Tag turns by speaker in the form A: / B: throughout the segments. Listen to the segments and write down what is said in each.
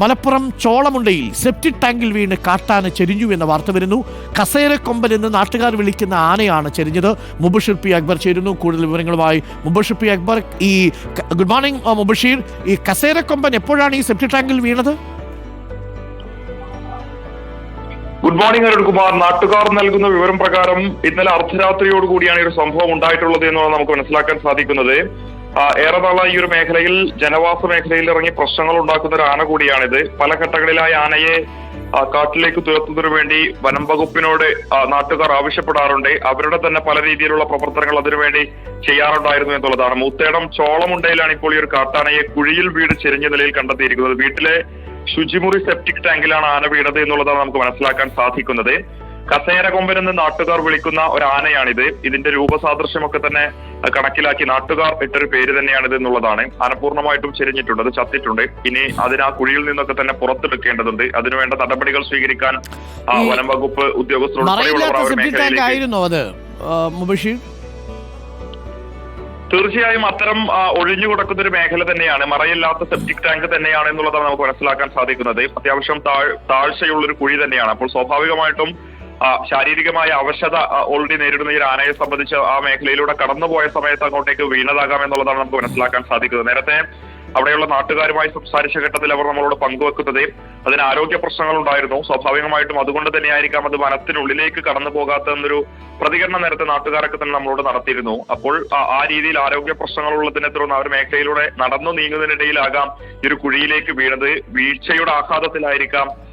A: Malappuram ചോളമുണ്ടയിൽ septic ടാങ്കിൽ വീണ് കാട്ടാന ചെരിഞ്ഞു എന്ന വാർത്ത വരുന്നു. കസേരക്കൊമ്പൻ എന്ന് നാട്ടുകാർ വിളിക്കുന്ന ആനയാണ് ചെരിഞ്ഞത്. മുബഷിർ പി അക്ബർ ചേരുന്നു. കൂടുതൽ വിവരങ്ങളുമായി മുബഷിർ പി അക്ബർ. ഈ ഗുഡ് മോർണിംഗ് മുബഷീർ. ഈ കസേരക്കൊമ്പൻ എപ്പോഴാണ് ഈ സെപ്റ്റിക് ടാങ്കിൽ വീണത്?
B: ഗുഡ് മോർണിംഗ് അരുൺകുമാർ നാട്ടുകാർ നൽകുന്ന വിവരം പ്രകാരം ഇന്നലെ അർദ്ധരാത്രിയോടുകൂടിയാണ് ഈ ഒരു സംഭവം ഉണ്ടായിട്ടുള്ളത് എന്നാണ് നമുക്ക് മനസ്സിലാക്കാൻ സാധിക്കുന്നത്. ഏറെ നാളായി ഈ ഒരു മേഖലയിൽ ജനവാസ മേഖലയിൽ ഇറങ്ങി പ്രശ്നങ്ങൾ ഉണ്ടാക്കുന്ന ഒരു ആന കൂടിയാണിത്. പല ഘട്ടങ്ങളിലായി ആനയെ കാട്ടിലേക്ക് തുരത്തുന്നതിനു വേണ്ടി വനം വകുപ്പിനോട് നാട്ടുകാർ ആവശ്യപ്പെടാറുണ്ട്. അവരുടെ തന്നെ പല രീതിയിലുള്ള പ്രവർത്തനങ്ങൾ അതിനുവേണ്ടി ചെയ്യാറുണ്ടായിരുന്നു എന്നുള്ളതാണ്. മൂത്തേടം ചോളമുണ്ടയിലാണ് ഇപ്പോൾ ഈ ഒരു കാട്ടാനയെ കുഴിയിൽ വീട് ചെരിഞ്ഞ നിലയിൽ കണ്ടെത്തിയിരിക്കുന്നത്. വീട്ടിലെ ശുചിമുറി സെപ്റ്റിക് ടാങ്കിലാണ് ആന വീണത് എന്നുള്ളതാണ് നമുക്ക് മനസ്സിലാക്കാൻ സാധിക്കുന്നത്. കസേര കൊമ്പൻ എന്ന് നാട്ടുകാർ വിളിക്കുന്ന ഒരു ആനയാണിത് ഇതിന്റെ രൂപസാദൃശ്യമൊക്കെ തന്നെ കണക്കിലാക്കി നാട്ടുകാർ ഇട്ടൊരു പേര് തന്നെയാണിത് എന്നുള്ളതാണ്. ആന പൂർണമായിട്ടും ചെരിഞ്ഞിട്ടുണ്ട് അത് ചത്തിട്ടുണ്ട്. ഇനി അതിന് ആ കുഴിയിൽ നിന്നൊക്കെ തന്നെ പുറത്തെടുക്കേണ്ടതുണ്ട്. അതിനുവേണ്ട നടപടികൾ സ്വീകരിക്കാൻ ആ, വനം വകുപ്പ്
A: ഉദ്യോഗസ്ഥരോട്
B: തീർച്ചയായും അത്തരം ഒഴിഞ്ഞു കിടക്കുന്ന ഒരു മേഖല തന്നെയാണ്. മറയില്ലാത്ത സെപ്റ്റിക് ടാങ്ക് തന്നെയാണ് എന്നുള്ളതാണ് നമുക്ക് മനസ്സിലാക്കാൻ സാധിക്കുന്നത്. അത്യാവശ്യം താഴ് താഴ്ചയുള്ള ഒരു കുഴി തന്നെയാണ്. അപ്പോൾ സ്വാഭാവികമായിട്ടും ശാരീരികമായ അവശത ഓൾറെഡി നേരിടുന്ന ഈ ആനയെ സംബന്ധിച്ച് ആ മേഖലയിലൂടെ കടന്നുപോയ സമയത്ത് അങ്ങോട്ടേക്ക് വീണതാകാം എന്നുള്ളതാണ് നമുക്ക് മനസ്സിലാക്കാൻ സാധിക്കുന്നത്. നേരത്തെ അവിടെയുള്ള നാട്ടുകാരുമായി സംസാരിച്ച ഘട്ടത്തിൽ അവർ നമ്മളോട് പങ്കുവെക്കുന്നത് അതിന് ആരോഗ്യ പ്രശ്നങ്ങൾ ഉണ്ടായിരുന്നു സ്വാഭാവികമായിട്ടും അതുകൊണ്ട് തന്നെയായിരിക്കാം അത് വനത്തിനുള്ളിലേക്ക് കടന്നു പോകാത്ത എന്നൊരു പ്രതികരണം നേരത്തെ നാട്ടുകാരൊക്കെ തന്നെ നമ്മളോട് നടത്തിയിരുന്നു. അപ്പോൾ ആ- രീതിയിൽ ആരോഗ്യ പ്രശ്നങ്ങൾ ഉള്ളതിനെ തുടർന്ന് അവർ മേഖലയിലൂടെ നടന്നു നീങ്ങുന്നതിനിടയിലാകാം ഈ ഒരു കുഴിയിലേക്ക് വീണത്. വീഴ്ചയുടെ ആഘാതത്തിലായിരിക്കാം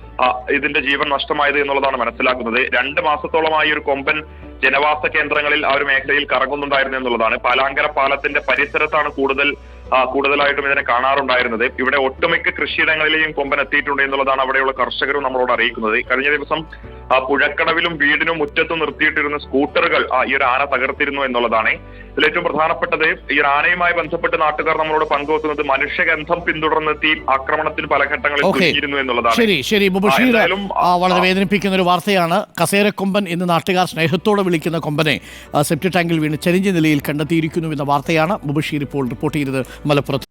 B: ഇതിന്റെ ജീവൻ നഷ്ടമായത് എന്നുള്ളതാണ് മനസ്സിലാക്കുന്നത്. രണ്ട് മാസത്തോളമായി ഒരു കൊമ്പൻ ജനവാസ കേന്ദ്രങ്ങളിൽ ആ ഒരു മേഖലയിൽ കറങ്ങുന്നുണ്ടായിരുന്നു എന്നുള്ളതാണ്. പാലാങ്കര പാലത്തിന്റെ പരിസരത്താണ് കൂടുതൽ കൂടുതലായിട്ടും ഇതിനെ കാണാറുണ്ടായിരുന്നത്. ഇവിടെ ഒട്ടുമിക്ക കൃഷിയിടങ്ങളിലെയും കൊമ്പൻ എത്തിയിട്ടുണ്ട് എന്നുള്ളതാണ് അവിടെയുള്ള കർഷകരും നമ്മളോട് അറിയിക്കുന്നത്. കഴിഞ്ഞ ദിവസം ആ പുഴക്കടവിലും വീടിനും മുറ്റത്തും നിർത്തിയിട്ടിരുന്ന സ്കൂട്ടറുകൾ ആ, ഈ ഒരു ആന തകർത്തിരുന്നു എന്നുള്ളതാണ് ഇതിൽ ഏറ്റവും പ്രധാനപ്പെട്ടത്. ഈ ഒരു ആനയുമായി ബന്ധപ്പെട്ട് നാട്ടുകാർ നമ്മളോട് പങ്കുവെക്കുന്നത് മനുഷ്യഗന്ധം പിന്തുടർന്നെത്തി ആക്രമണത്തിൽ പല ഘട്ടങ്ങളിൽ എന്നുള്ളതാണ്.
A: ശരി ശരി.
B: എന്തായാലും,
A: വളരെ വേദനിപ്പിക്കുന്ന ഒരു വാർത്തയാണ്. കസേരക്കൊമ്പൻ എന്ന് നാട്ടുകാർ സ്നേഹത്തോടെ വിളിക്കുന്ന കൊമ്പനെ സെപ്റ്റി ടാങ്കിൽ വീണ് ചെരിഞ്ഞ നിലയിൽ കണ്ടെത്തിയിരിക്കുന്നു എന്ന വാർത്തയാണ് മുബഷീർ ഇപ്പോൾ റിപ്പോർട്ട് ചെയ്തത് മലപ്പുറത്ത്.